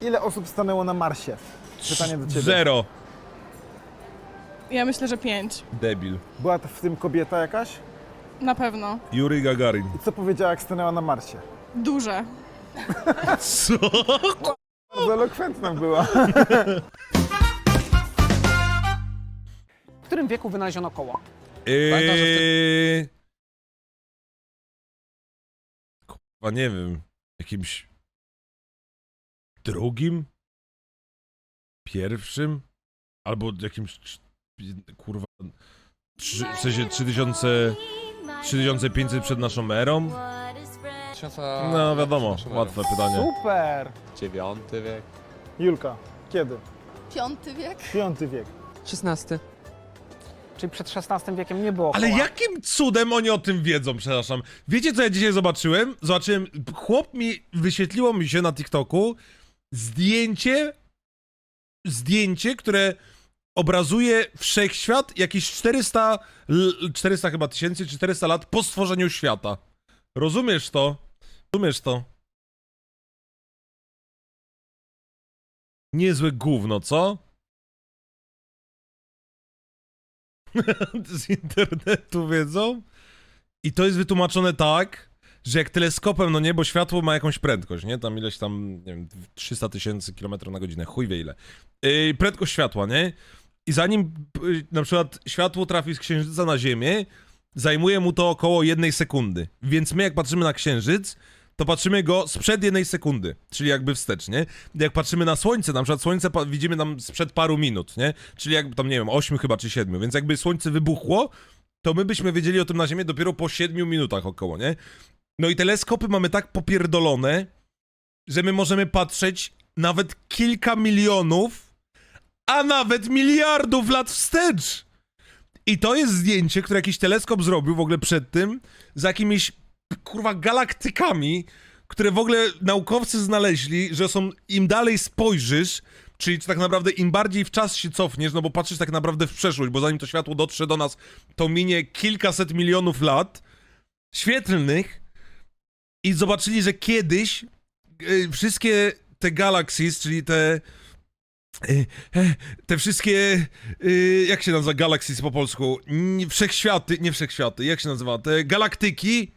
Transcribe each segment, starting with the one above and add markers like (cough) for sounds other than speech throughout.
Ile osób stanęło na Marsie? Pytanie do ciebie. Zero. Ja myślę, że pięć. Debil. Była w tym kobieta jakaś? Na pewno. Yuri Gagarin. I co powiedziała, jak stanęła na Marsie? Duże. Co? Bardzo elokwentna była. W którym wieku wynaleziono koło? Pamiętam, że w Eee... Kurwa, nie wiem. Jakimś drugim? Pierwszym? Albo jakimś kurwa trzy, w sensie 3000 3500 przed naszą erą? Tysiąca... No wiadomo, naszą erą. łatwe pytanie. Super! Dziewiąty wiek. Julka, kiedy? Piąty wiek. Piąty wiek. XVI. Czyli przed XVI wiekiem nie było Ale koła. jakim cudem oni o tym wiedzą, przepraszam? Wiecie, co ja dzisiaj zobaczyłem? Zobaczyłem, chłop mi, wyświetliło mi się na TikToku zdjęcie, zdjęcie, które obrazuje wszechświat jakieś 400, l- 400 chyba tysięcy, czy 400 lat po stworzeniu świata. Rozumiesz to? Rozumiesz to? Niezłe gówno, co? (laughs) z internetu wiedzą. I to jest wytłumaczone tak, że jak teleskopem, no nie, bo światło ma jakąś prędkość, nie? Tam ileś tam, nie wiem, 300 tysięcy kilometrów na godzinę, chuj wie ile. Yy, prędkość światła, nie? I zanim yy, na przykład światło trafi z księżyca na Ziemię, zajmuje mu to około jednej sekundy. Więc my jak patrzymy na księżyc, to patrzymy go sprzed jednej sekundy, czyli jakby wstecz, nie? Jak patrzymy na słońce, na przykład słońce widzimy tam sprzed paru minut, nie? Czyli jak tam, nie wiem, 8 chyba czy 7, więc jakby słońce wybuchło, to my byśmy wiedzieli o tym na Ziemię dopiero po 7 minutach około, nie? No i teleskopy mamy tak popierdolone, że my możemy patrzeć nawet kilka milionów, a nawet miliardów lat wstecz! I to jest zdjęcie, które jakiś teleskop zrobił w ogóle przed tym, z jakimiś kurwa galaktykami, które w ogóle naukowcy znaleźli, że są im dalej spojrzysz, czyli tak naprawdę im bardziej w czas się cofniesz, no bo patrzysz tak naprawdę w przeszłość, bo zanim to światło dotrze do nas, to minie kilkaset milionów lat świetlnych i zobaczyli, że kiedyś y, wszystkie te galaxies, czyli te y, e, te wszystkie, jak się nazywa galaxies po polsku? Wszechświaty, nie wszechświaty, jak się nazywa? Te galaktyki,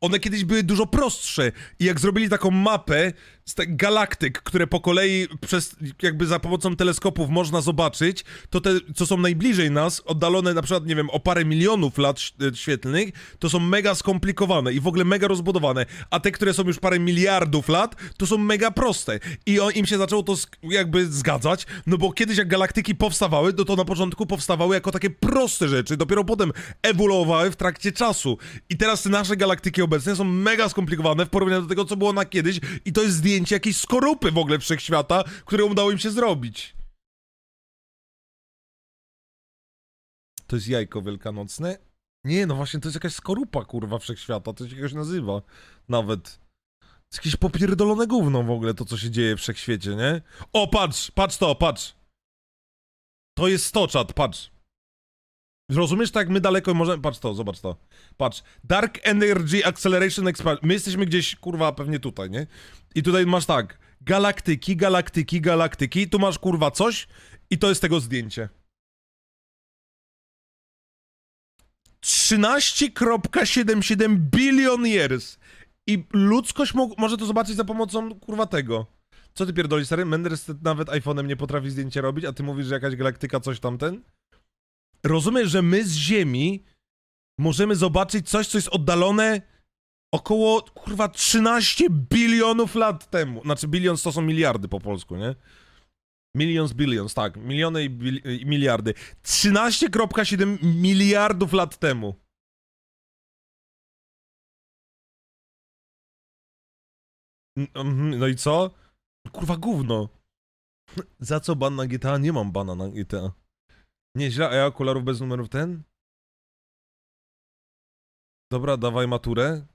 one kiedyś były dużo prostsze i jak zrobili taką mapę galaktyk, które po kolei przez, jakby za pomocą teleskopów można zobaczyć, to te, co są najbliżej nas, oddalone na przykład, nie wiem, o parę milionów lat e, świetlnych, to są mega skomplikowane i w ogóle mega rozbudowane, a te, które są już parę miliardów lat, to są mega proste. I o, im się zaczęło to jakby zgadzać, no bo kiedyś jak galaktyki powstawały, no to na początku powstawały jako takie proste rzeczy, dopiero potem ewoluowały w trakcie czasu. I teraz te nasze galaktyki obecne są mega skomplikowane w porównaniu do tego, co było na kiedyś i to jest zdjęcie jakiejś skorupy w ogóle wszechświata, które udało im się zrobić. To jest jajko wielkanocne? Nie, no właśnie, to jest jakaś skorupa, kurwa, wszechświata, to się jakoś nazywa. Nawet. To jest jakieś popierdolone gówno w ogóle, to co się dzieje w wszechświecie, nie? O, patrz, patrz to, patrz. To jest to, czat, patrz. Rozumiesz, tak my daleko możemy... Patrz to, zobacz to. Patrz. Dark Energy Acceleration Expansion. My jesteśmy gdzieś, kurwa, pewnie tutaj, nie? I tutaj masz tak. Galaktyki, galaktyki, galaktyki. Tu masz, kurwa, coś i to jest tego zdjęcie. 13,77 billion years. I ludzkość mo- może to zobaczyć za pomocą, kurwa, tego. Co ty pierdolisz, stary? Menders nawet iPhone'em nie potrafi zdjęcie robić, a ty mówisz, że jakaś galaktyka coś tamten? Rozumiesz, że my z Ziemi możemy zobaczyć coś, co jest oddalone około, kurwa, 13 bilionów lat temu. Znaczy, bilions to są miliardy po polsku, nie? Millions, billions, tak. Miliony i, bil- i miliardy. 13,7 miliardów lat temu. Mhm, No i co? Kurwa, gówno. Za co ban na GTA? Nie mam bana na GTA. Nieźle, a ja okularów bez numerów ten? Dobra, dawaj maturę.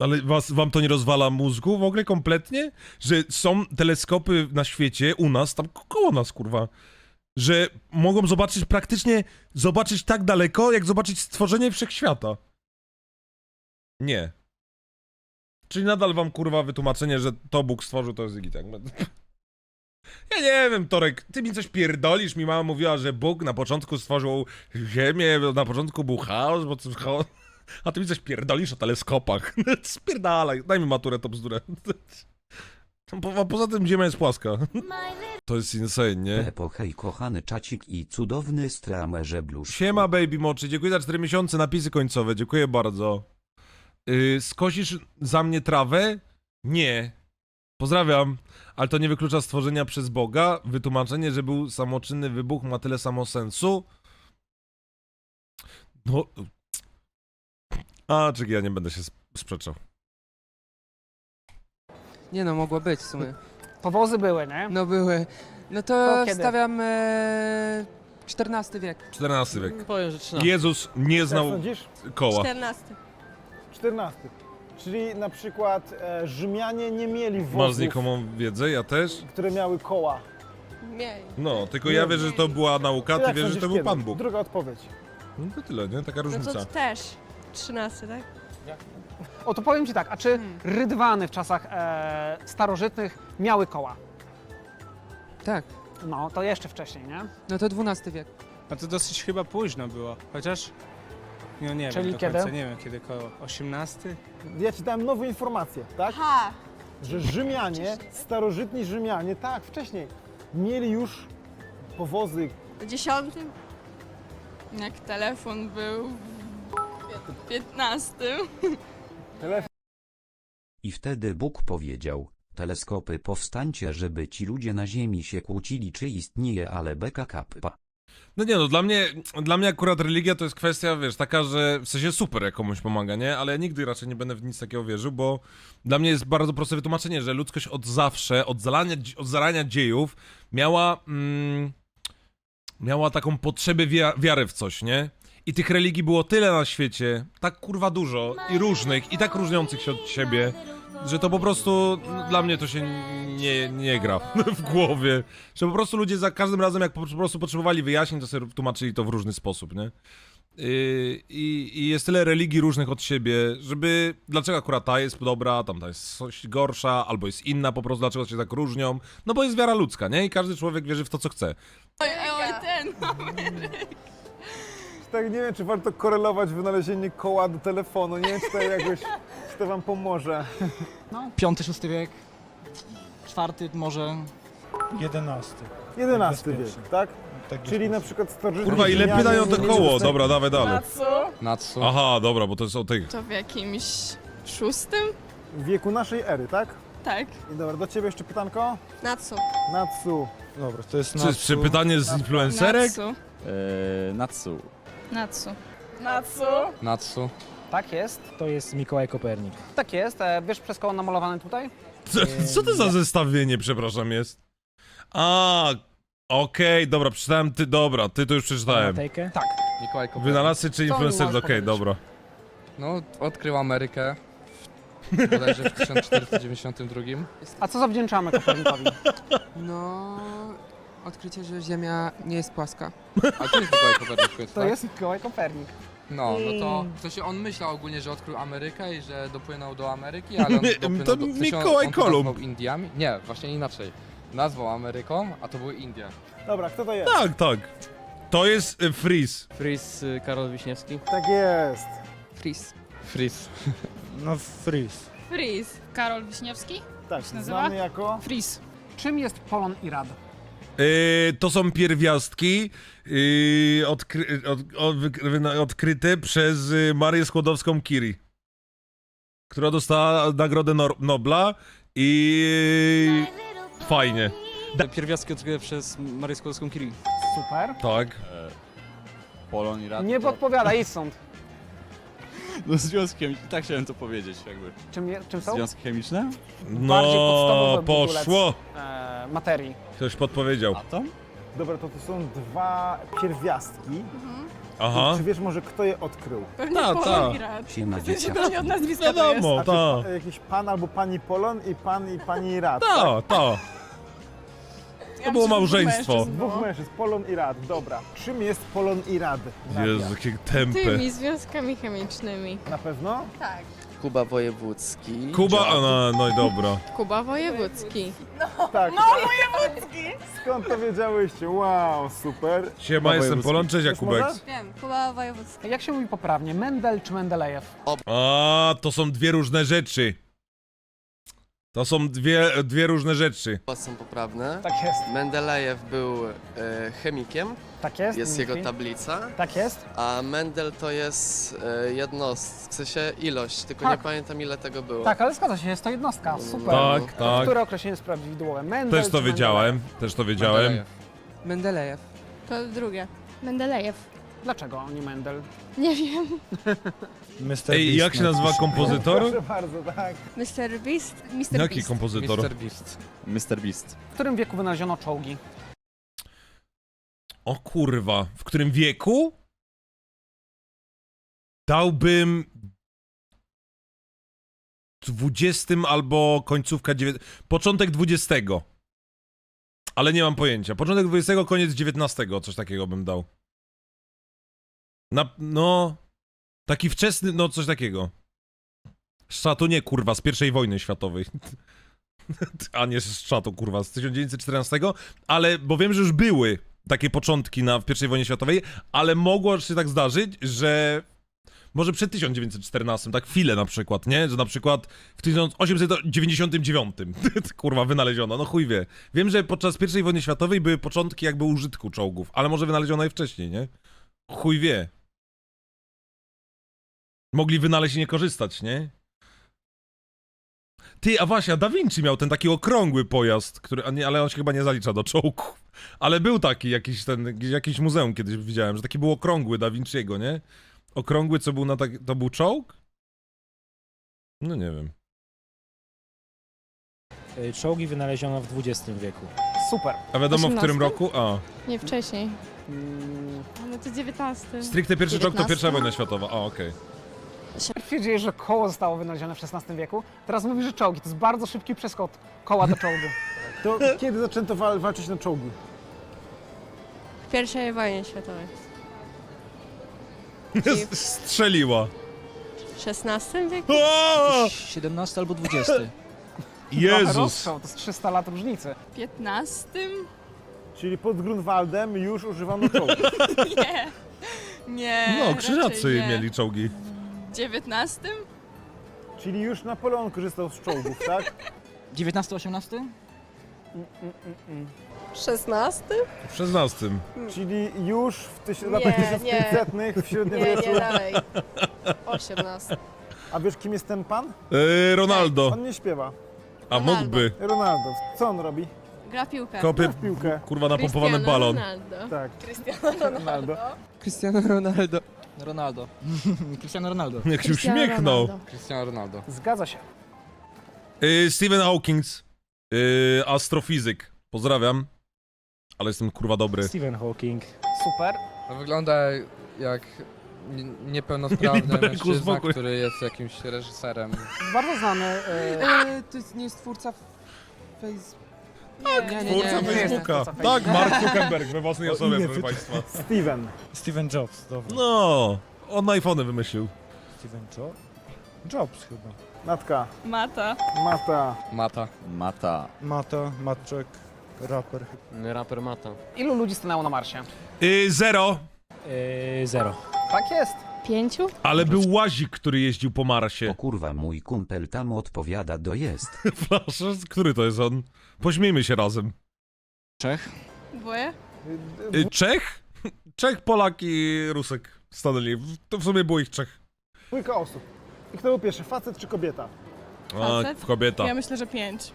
Ale was, wam to nie rozwala mózgu w ogóle kompletnie? Że są teleskopy na świecie, u nas, tam ko- koło nas, kurwa. Że mogą zobaczyć praktycznie, zobaczyć tak daleko, jak zobaczyć stworzenie wszechświata. Nie. Czyli nadal wam kurwa wytłumaczenie, że to Bóg stworzył, to jest Iggy, tak? Ja nie wiem, Torek, ty mi coś pierdolisz, mi mama mówiła, że Bóg na początku stworzył ziemię, na początku był chaos, bo to chaos... A ty mi coś pierdolisz o teleskopach. (laughs) Spierdalaj, daj mi maturę, to bzdurę. Po, poza tym ziemia jest płaska. To jest insane, nie? Pepo hej kochany czacik i cudowny stramerze blusz. Siema Baby Moczy, dziękuję za 4 miesiące, napisy końcowe, dziękuję bardzo. Yy, skosisz za mnie trawę? Nie. Pozdrawiam, ale to nie wyklucza stworzenia przez Boga. Wytłumaczenie, że był samoczynny wybuch ma tyle samo sensu. No... A, czekaj, ja nie będę się sp- sprzeczał. Nie no, mogło być w sumie. Powozy były, nie? No były. No to, To kiedy? stawiam e, XIV wiek. XIV wiek. Powiem, że 13. Jezus nie znał sądzisz? koła. 14. 14. Czyli na przykład e, Rzymianie nie mieli Masz wozów, znikomą wiedzę, ja też? które miały koła. Miej. No, tylko ja wierzę, że to była nauka, To ty jak wiesz, że sądzisz, to był kiedy? Pan Bóg. Druga odpowiedź. No to tyle, nie? Taka No różnica. to też. 13, tak? O, to powiem Ci tak, a czy Hmm. rydwany w czasach e, starożytnych miały koła? Tak. No, to jeszcze wcześniej, nie? No to XII wiek. No to dosyć chyba późno było, chociaż no nie Czyli wiem do kiedy? nie wiem kiedy koło 18? Ja ci dałem nową informację, tak? Aha! Że Rzymianie, starożytni Rzymianie, tak, wcześniej, mieli już powozy. W 10? Jak telefon był w 15. I wtedy Bóg powiedział, teleskopy powstańcie, żeby ci ludzie na ziemi się kłócili czy istnieje ale beka kappa. No nie no, dla mnie, dla mnie akurat religia to jest kwestia, wiesz, taka, że w sensie super jak komuś pomaga, nie? Ale nigdy raczej nie będę w nic takiego wierzył, bo dla mnie jest bardzo proste wytłumaczenie, że ludzkość od zawsze, od zalania, od zarania dziejów miała, mm, miała taką potrzebę wia wiary w coś, nie? I tych religii było tyle na świecie, tak kurwa dużo i różnych, i tak różniących się od siebie, że to po prostu dla mnie to się nie, nie gra (laughs) w głowie. Że po prostu ludzie za każdym razem, jak po, prostu potrzebowali wyjaśnień, to sobie tłumaczyli to w różny sposób, nie? Yy, I, I jest tyle religii różnych od siebie, żeby. Dlaczego akurat ta jest dobra, tamta jest coś gorsza, albo jest inna po prostu, dlaczego się tak różnią? No bo jest wiara ludzka, nie? I każdy człowiek wierzy w to, co chce. Oj, oj, ten. (laughs) Tak nie wiem, czy warto korelować wynalezienie koła do telefonu. Nie wiem, czy to jakoś, to wam pomoże. Piąty, szósty wiek, czwarty może. 11. XI Bezpiecznie. wiek, tak? Czyli na przykład starożytni Kurwa, ile Rzymianie pytań o to mieli koło? Dobra, dawaj dalej. Na co? Natsu. Aha, dobra, bo to jest o tych. To w jakimś szóstym? W wieku naszej ery, tak? Tak. I dobra, do ciebie jeszcze pytanko? Na co? Natsu. Dobra, to jest Czy, czy pytanie z influencerek? Natsu. Eee, Natsu. Natsu. Natsu. Natsu. Tak jest. To jest Mikołaj Kopernik. Tak jest. E, wiesz przez koło namalowane tutaj? Co, co to za zestawienie, przepraszam, jest? A, okej, dobra, przeczytałem ty, dobra, ty to już przeczytałem. Tak. Mikołaj Kopernik. Wynalazcy czy możesz okej, dobra. No, odkrył Amerykę. w- Bodajże w 1492. A co zawdzięczamy Kopernikowi? No... Odkrycie, że Ziemia nie jest płaska. (laughs) A to jest Mikołaj Kopernik, w końcu, To tak? jest Mikołaj Kopernik. No, no to w sensie on myślał ogólnie, że odkrył Amerykę i że dopłynął do Ameryki, (laughs) ale on dopłynął to do... w sensie on- Mikołaj on to Kolumb. nazwał Indiami? Nie, właśnie inaczej. Nazwał Ameryką, a to były Indie. Dobra, kto to jest? Tak, tak. To jest y, Freeze. Fris y, Karol Wiśniewski. Tak jest. Freeze. Freeze. No freeze. Freeze. Karol Wiśniewski? Tak, nazywa? znany jako... Freeze. Czym jest Polon i Rad? Y, to są pierwiastki y, odkry, od, od, odkryte przez y, Marię Skłodowską-Curie, która dostała Nagrodę Nor- Nobla i fajnie. Pierwiastki odkryte przez Marię Skłodowską-Curie. Super. Tak. Polon i Rad. Nie podpowiada, idź stąd. No związkiem, tak chciałem to powiedzieć jakby. Czym, je- czym są? Związki chemiczne? Bardziej No, podstawowy budulec. poszło. E, materii. Ktoś podpowiedział. Atom? Dobra, to to są dwa pierwiastki. Aha. Czy wiesz może, kto je odkrył? Pewnie Ta, Polon ta. i Rad. Siema W sensie dzieciak. to nie od nazwiska to jest. Wiadomo, A czy ta. pa, jakiś pan albo pani Polon i pan i pani Rad? Ta, ta. To było małżeństwo. mężczyzn Dwóch mężczyzn, Polon i Rad. Dobra. Czym jest Polon i Rad? Nadia? Jezu, jakie tempę. Tymi związkami chemicznymi. Na pewno? Tak. Kuba Wojewódzki. Kuba, a, no, no i dobra. Kuba Wojewódzki. Tak. No, wojewódzki! Skąd to wiedziałyście? Wow, super. Siema, jestem Polon, cześć Już Jakubek. można? Wiem, Kuba Wojewódzki. Jak się mówi poprawnie? Mendel czy Mendelejew? A, to są dwie różne rzeczy. To są dwie, dwie różne rzeczy. Są poprawne. Tak jest. Mendelejew był e, chemikiem, Tak jest. jest jego tablica, Tak jest. a Mendel to jest e, jednost, w sensie ilość, tylko Tak. nie pamiętam ile tego było. Tak, ale zgadza się, jest to jednostka. Super. Tak, tak. Które określenie jest prawidłowe? Mendel Też to czy wiedziałem, też to wiedziałem. Mendelejew. Mendelejew. To drugie. Mendelejew. Dlaczego nie Mendel? Nie wiem. Mr. Ej, jak się nazywa kompozytor? Proszę bardzo, tak. Mr. Beast? Mr. Jaki Beast. kompozytor? Mr. Beast. Mr. Beast. W którym wieku wynaleziono czołgi? O kurwa, w którym wieku? Dałbym... 20 albo końcówka 9. Początek 20. Ale nie mam pojęcia. Początek 20, koniec 19, coś takiego bym dał. Na, no. Taki wczesny, no coś takiego. Z czatu nie, kurwa, z pierwszej wojny światowej. (laughs) A nie z czatu, kurwa, z 1914, ale, bo wiem, że już były takie początki na, pierwszej wojnie światowej, ale mogło się tak zdarzyć, że może przed 1914, tak chwilę na przykład, nie? Że na przykład w 1899 (laughs) kurwa wynaleziono, no chuj wie. Wiem, że podczas pierwszej wojny światowej były początki jakby użytku czołgów, ale może wynaleziono je wcześniej, nie? Chuj wie. Mogli wynaleźć i nie korzystać, nie? Ty, a właśnie, a Da Vinci miał ten taki okrągły pojazd, który, a nie, ale on się chyba nie zalicza do czołgów. Ale był taki jakiś ten, jakiś muzeum kiedyś widziałem, że taki był okrągły Da Vinciego, nie? Okrągły, co był na tak, to był czołg? No nie wiem. Czołgi wynaleziono w XX wieku. Super. A wiadomo w którym 18? roku? A. Nie wcześniej. Mm, No to 19. Stricte pierwszy czołg to 19? pierwsza wojna światowa. A, okej. Twierdziłeś, że koło zostało wynalezione w XVI wieku. Teraz mówisz, że czołgi. To jest bardzo szybki przeskok koła do czołgu. (laughs) To kiedy zaczęto wal walczyć na czołgi? W pierwszej wojnie światowej. (laughs) Strzeliła. W XVI wieku? O! 17 albo 20. (laughs) Trochę Jezus! rozstrzał, to jest 300 lat różnicy. W 15? Czyli pod Grunwaldem już używano czołgów. Nie. Nie. No, raczej krzyżacy nie. mieli czołgi. W 19? Czyli już Napoleon korzystał z czołgów, tak? 19-18? Mm, mm, mm. 16? W 16. Czyli już w tyś- Nie, latach nie. 1500 w średniowieczu. dalej. (laughs) 18. A wiesz kim jest ten pan? Yy, Ronaldo. On nie śpiewa. A Ronaldo. mógłby. Ronaldo. Co on robi? Gra piłkę. Kopie W piłkę. kurwa napompowany Cristiano balon. Ronaldo. Tak. Cristiano Ronaldo. Cristiano Ronaldo. Ronaldo. (laughs) Cristiano Ronaldo. Jak się Cristiano uśmiechnął. Ronaldo. Cristiano Ronaldo. Zgadza się. Yy, Stephen Hawkings. Yy, astrofizyk. Pozdrawiam. Ale jestem kurwa dobry. Stephen Hawking. Super. To wygląda jak (laughs) nie- niepełnosprawny mężczyzna, który jest jakimś reżyserem. Bardzo znany. E, E, to jest, nie jest twórca Facebook. Nie, nie, nie, Twórca nie, nie, nie. Facebooka. twórca Tak. Mark Zuckerberg we własnej O osobie, proszę państwa. Steven. Steven Jobs, dobra. No, on na iPhony wymyślił. Steven Jobs? Jobs chyba. Natka. Mata. Mata. Mata. Mata. Mata, Matczek, raper. Raper Mata. Ilu ludzi stanęło na Marsie? Yy, zero. Yy, zero. Tak jest. Pięciu? Ale był łazik, który jeździł po O Marsie. kurwa mój kumpel tam odpowiada do jest. (laughs) Proszę, który to jest on? Pośmiejmy się razem. Czech. Dwoje? Yy, Czech? Czech, Polak i Rusek stanęli. To w sumie było ich trzech. Dwójka osób. I kto był pierwszy, facet czy kobieta? A, Facet? kobieta. Ja myślę, że pięć.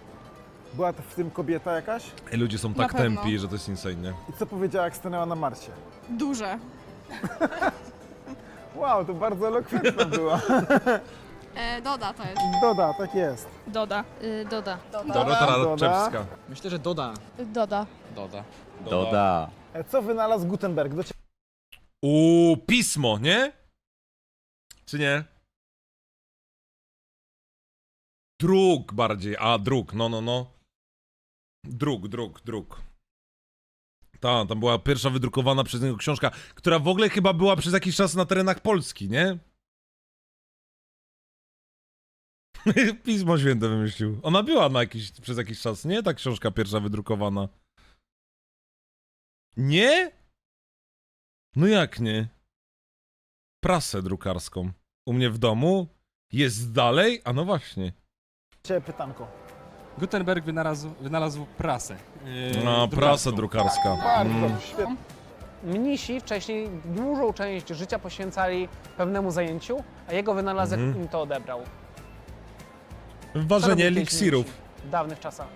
Była to w tym kobieta jakaś? I ludzie są Na tak pewno. tępi, że to jest insane, nie? I co powiedziała, jak stanęła na Marsie? Duże. (laughs) Wow, to bardzo elokwentna była. (laughs) E, Doda to jest. Doda, tak jest. Doda. Y, Doda. Dorota Radczewska. Myślę, że Doda. Doda. Doda. Doda. E, Co wynalazł Gutenberg? Do ciebie. Uuu, pismo, nie? Czy nie? Druk bardziej, a druk, no, no, no. Druk, druk, druk. Ta, tam była pierwsza wydrukowana przez niego książka, która w ogóle chyba była przez jakiś czas na terenach Polski, nie? (laughs) Pismo Święte wymyślił. Ona była na jakiś, przez jakiś czas, nie? Ta książka pierwsza wydrukowana. Nie? No jak nie? Prasę drukarską. U mnie w domu jest dalej, a no właśnie. Cię pytanko. Gutenberg wynalazł, wynalazł prasę. Yy, No, prasa drukarska. Bardzo Mm. świetnie. Mnisi wcześniej dużą część życia poświęcali pewnemu zajęciu, a jego wynalazek Mhm. im to odebrał. Co Ważenie kiedyś eliksirów. mnisi W dawnych czasach.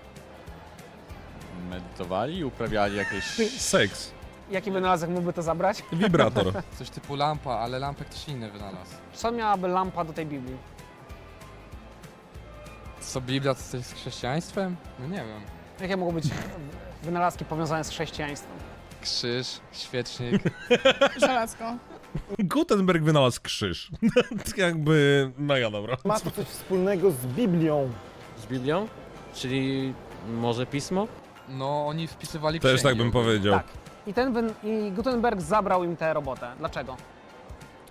Medytowali, uprawiali jakieś... Seks. Jaki wynalazek mógłby to zabrać? Wibrator. (laughs) Coś typu lampa, ale lampę ktoś inny wynalazł. Co miałaby lampa do tej Biblii? Co Biblia to coś z chrześcijaństwem? No nie wiem. Jakie mogą być wynalazki powiązane z chrześcijaństwem? Krzyż, świecznik. (laughs) Żelazko. Gutenberg wynalazł krzyż. (laughs) Tak Jakby mega dobra. Ma to coś wspólnego z Biblią. Z Biblią? Czyli może pismo? No oni wpisywali Też księgi tak bym powiedział. Tak. I, ten wyn- I Gutenberg zabrał im tę robotę. Dlaczego?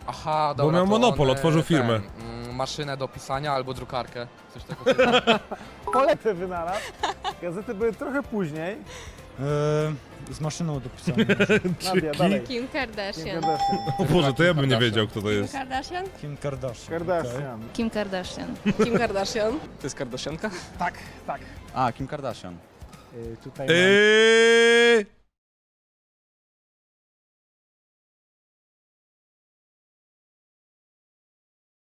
Aha, Bo dobra. miał to monopol, on, otworzył firmę. Ten, mm, maszynę do pisania albo drukarkę. Coś takiego. (laughs) Poletę wynalazł. Gazety były trochę później. z maszyną do pisania. (laughs) Nadia, dalej. Kim Kim Kardashian. Kardashian. O Boże, to ja bym nie wiedział, kto to Kim jest. Kardashian? Kim Kardashian. Kardashian. Kim Kardashian. (laughs) Kim Kardashian. To jest Kardashianka? Tak, tak. A, Kim Kardashian. tutaj Eee...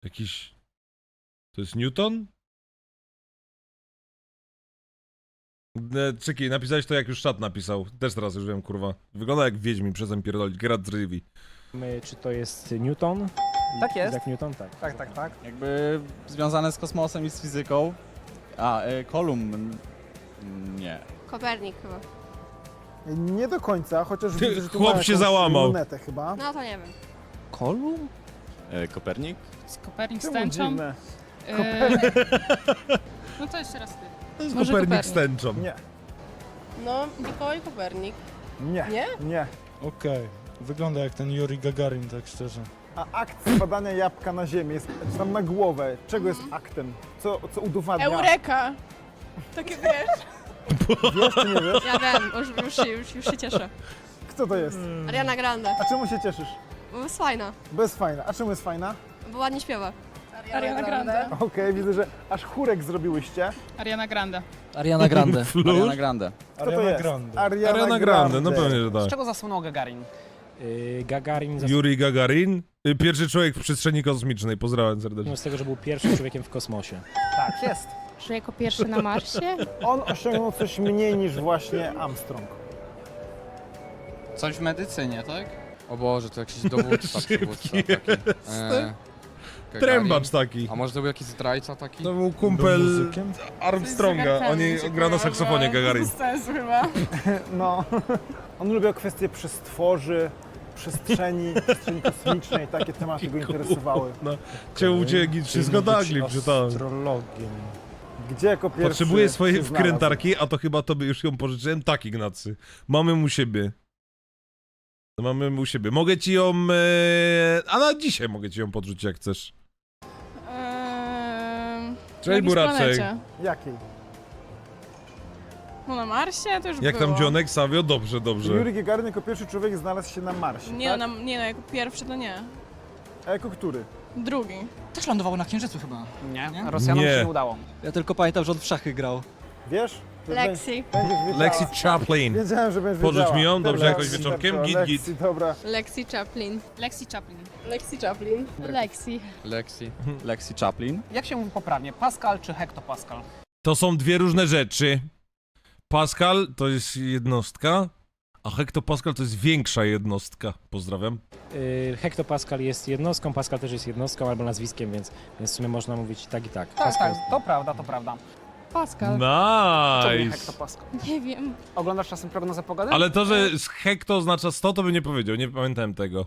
Jakiś... To jest Newton? E, Czekaj, napisałeś to jak już czat napisał. Też teraz już wiem, kurwa. Wygląda jak Wiedźmin, przezem pierdolić. Gerard z Rivi. czy to jest Newton? Tak jest. Newton, tak. Tak, tak, tak. Jakby związane z kosmosem i z fizyką. A, e, Kolumn... Nie. Kopernik chyba. Nie do końca, chociaż Ty, widzę, że tu chłop ma się jakąś załamał. lunetę chyba. No to nie wiem. Kolumn? E, Kopernik? Z Kopernik Czemu dziwne? (laughs) No to jeszcze raz ty. To jest Może Kopernik z tęczą. Nie, No, Mikołaj Kopernik. nie, Nie? nie. Okej. Wygląda jak ten Yuri Gagarin, tak szczerze. A akt spadania jabłka na ziemię jest czy tam na głowę. Czego jest aktem? Co, co udowadnia? Eureka! Takie wiesz. Wiesz czy nie wiesz? Ja wiem, już, już, się- już, już się cieszę. Kto to jest? Ariana Grande. A czemu się cieszysz? Bo jest fajna, Bo jest fajna. A czemu jest fajna? bo ładnie śpiewa. Ariana Grande. Okej, widzę, że aż chórek zrobiłyście. Ariana Grande. Ariana Grande. (laughs) Flur? Ariana Grande. Kto to jest? Grande. Ariana, Ariana Grande, no pewnie, że Z tak. czego zasłynął Gagarin? Gagarin Yuri Gagarin. Y, Pierwszy człowiek w przestrzeni kosmicznej. Pozdrawiam serdecznie. z tego, że był pierwszym człowiekiem w kosmosie. Tak, jest. Czy jako pierwszy na Marsie? On osiągnął coś mniej niż właśnie Armstrong. Coś w medycynie, tak? O Boże, to jakiś dowódca, (laughs) przywódca taki. E, Trębacz taki. A może to był jakiś zdrajca taki? To był kumpel muzykiem? Armstronga. Oni gra na saksofonie Gagarin. Bez sensu chyba. (laughs) No, on lubiał kwestie przestworzy, przestrzeni, przestrzeni kosmicznej, takie tematy go interesowały. No, cię uciekli, wszystko dagli, czy to. Astrologiem. Gdzie jako pierwszy Potrzebuję swojej się znalazł? wkrętarki, a to chyba tobie już ją pożyczyłem. Tak, Ignacy. Mamy u siebie. Mamy u siebie. Mogę ci ją. E... A na dzisiaj mogę ci ją podrzucić, jak chcesz. Cześć, jakiejś Buraczek. planecie. Jakiej? No na Marsie to już Jak było. tam Dzionek, Savio? Dobrze, dobrze. Yuri Gagarin jako pierwszy człowiek znalazł się na Marsie, Nie, tak? no, na, nie no, jako pierwszy to nie. A jako który? Drugi. Też lądował na Księżycu chyba. Nie, Nie? Rosjanom Nie. się nie udało. Ja tylko pamiętam, że on w szachy grał. Wiesz? Lexi. Będziesz wiedziała. Lexi Chaplin. Wiedziałem, że będziesz wiedziała. mi ją, dobrze, jakoś wieczorkiem? dobra, Git, Lexi, dobra. Lexi Chaplin. Lexi Chaplin. Lexi Chaplin. Lexi. Lexi. Lexi Chaplin. Jak się mówi poprawnie? Pascal czy hektopascal? To są dwie różne rzeczy. Pascal to jest jednostka, a hektopascal to jest większa jednostka. Pozdrawiam. Yy, hektopascal jest jednostką, Pascal też jest jednostką albo nazwiskiem, więc, więc w sumie można mówić tak i tak. Tak, Pascal tak, to prawda, to prawda. Pascal. Czemu nie Nice. hektopascal? Nie wiem. Oglądasz czasem prognozę pogody? Ale to, że z hekto oznacza 100, to bym nie powiedział, nie pamiętałem tego.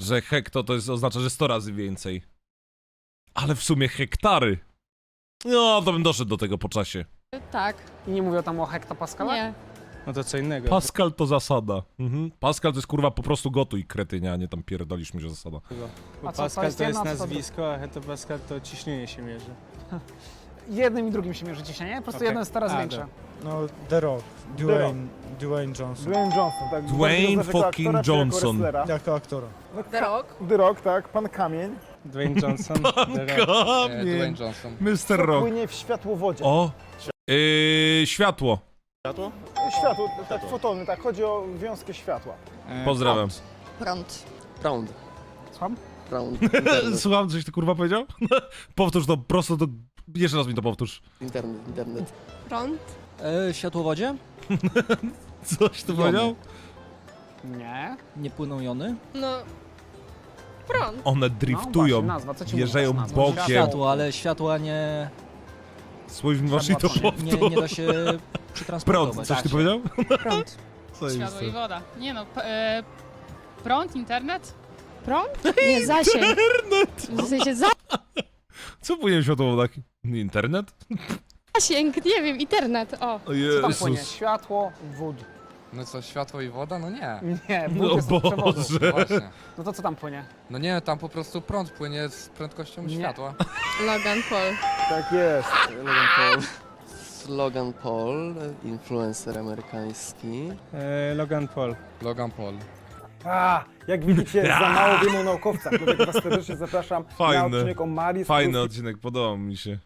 Że hekto to jest, oznacza, że 100 razy więcej. Ale w sumie hektary. No, to bym doszedł do tego po czasie. Tak. I nie mówią tam o hektopascalach? Nie. No to co innego. Pascal to zasada. Mhm. Pascal to jest kurwa po prostu gotuj kretynia, a nie tam pierdolisz mi, że zasada. A co, to jest a co to nazwisko, a hektopascal to ciśnienie się mierzy. (laughs) Jednym i drugim się mierzy dzisiaj, nie? Po prostu Okej. jedno jest teraz A, większe. No, The Rock. Dwayne- Dwayne Johnson. Dwayne Johnson, tak. Dwayne jako fucking aktora, czy jako Johnson. wrestlera? Jako aktora. No, The Rock. The Rock, tak. Pan Kamień. Dwayne Johnson. (laughs) The Rock. E, Kamień. Dwayne Johnson. Mr. Rock. płynie w światłowodzie? O! Yy, światło. Światło, tak, fotony, tak. Chodzi o wiązkę światła. E, Pozdrawiam. Prąd. Round. Słucham? Internet. (laughs) Słucham, coś ty kurwa powiedział? (laughs) powtórz to prosto do... Jeszcze raz mi to powtórz. Internet. Internet. Prąd? E, światłowodzie? (laughs) Coś ty powiedział? Nie. Nie płyną jony? No. Prąd. One No, driftują, właśnie, nazwa, co ci mówię, nazwa? bokiem. Światło, ale światła nie, Słoń wasz i to Światła, nie, nie da się Prąd, przetransportować. coś ty powiedział? Prąd. (laughs) Światło i woda. Nie no, p- e, prąd, internet? Prąd? Nie, zasięg. W sensie Co płynie w światłowodach? Internet? zasięg, nie wiem, internet, o. O Co tam płynie? Jezus. Światło, wód. No co, światło i woda? No nie. Nie, No wód jest od przewodu. Boże. Właśnie. No to co tam płynie? No nie, tam po prostu prąd płynie z prędkością Nie. światła. Logan Paul. Tak jest. Logan Paul. Logan Paul, influencer amerykański. E, Logan Paul. Logan Paul. A, jak widzicie, za mało wiem o naukowcach, dlatego was serdecznie zapraszam na Fajne. odcinek o Marii Fajny Skłodowskiej- odcinek, podoba mi się.